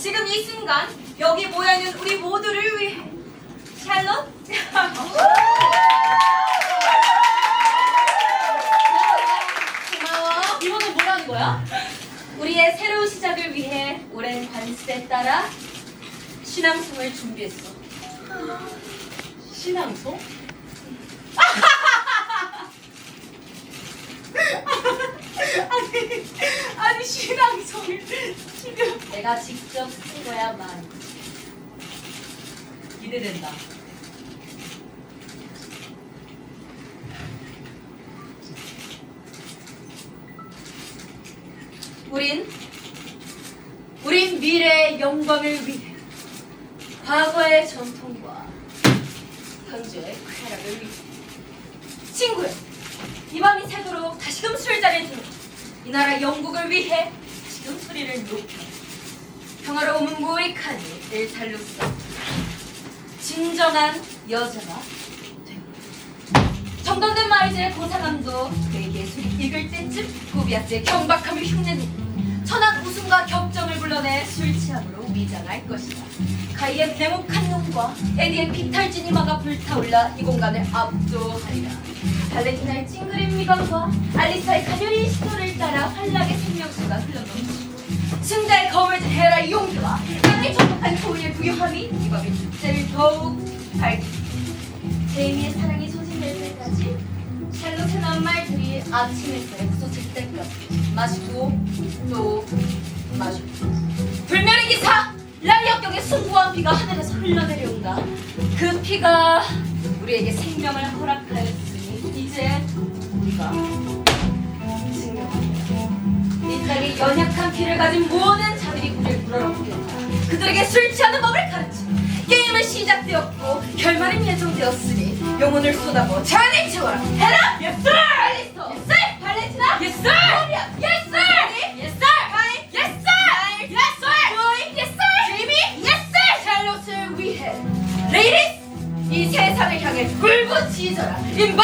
지금 이 순간 여기 모여있는 우리 모두를 위해 샬롯 고마워 이번엔 뭐라는 거야? 우리의 새로운 시작을 위해 오랜 관습에 따라 신앙송을 준비했어 신앙송? 아니, 아니 신앙송을 지금 내가 직접 쓴 거야만 기대된다. 우린 우린 미래의 영광을 위해 과거의 전통과 현재의 쾌락을 위해 친구야 이 밤이 새도록 다시금 이 나라 영국을 위해 지금 소리를 높여 평화로움은 무익하니 일탈로서 진정한 여자가 정돈된 마이즈의 고상함도 그의 예술이 익을 때쯤 구비아스의 경박함을 흉내내고 천한 웃음과 격정을 불러내 술 취함으로 위장할 것이다. 가이의 냉혹한 눈과 에디의 비탈진 이마가 불타올라 이 공간을 압도하리라. 발렌티나의 찡그린 미간과 알리사의 가녀린 시도 환락의 생명수가 흘러넘치고 승자의 검을 진 헤라의 용기와 땅의 정복한 소리의 부유함이 이 밤의 축제를 더욱 밝히고 제이미의 사랑이 소진될 때까지 샬롯의 낱말들이 아침 햇살에 부서질 때까지 마시고 또 마시고 불멸의 기사! 랄리역경의 숭고한 피가 하늘에서 흘러내려온다. 그 피가 우리에게 생명을 허락하였으니 이제 우리가 이 땅에 연약한 피를 가진 모든 자들이 우리를 물어보겠다 그들에게 술 취하는 법을 가르치 게임은 시작되었고 결말은 예정되었으니 영혼을 쏟아부어 자연의 채워라 해라! 예스 알리스토 예스 발렌티나! 예스 코리아 예스 예스 가이 예스 예스 조이 예스 제이미 예스 샬롯을 위해. 레이리스 이 세상을 향해 굴부짖어라 인바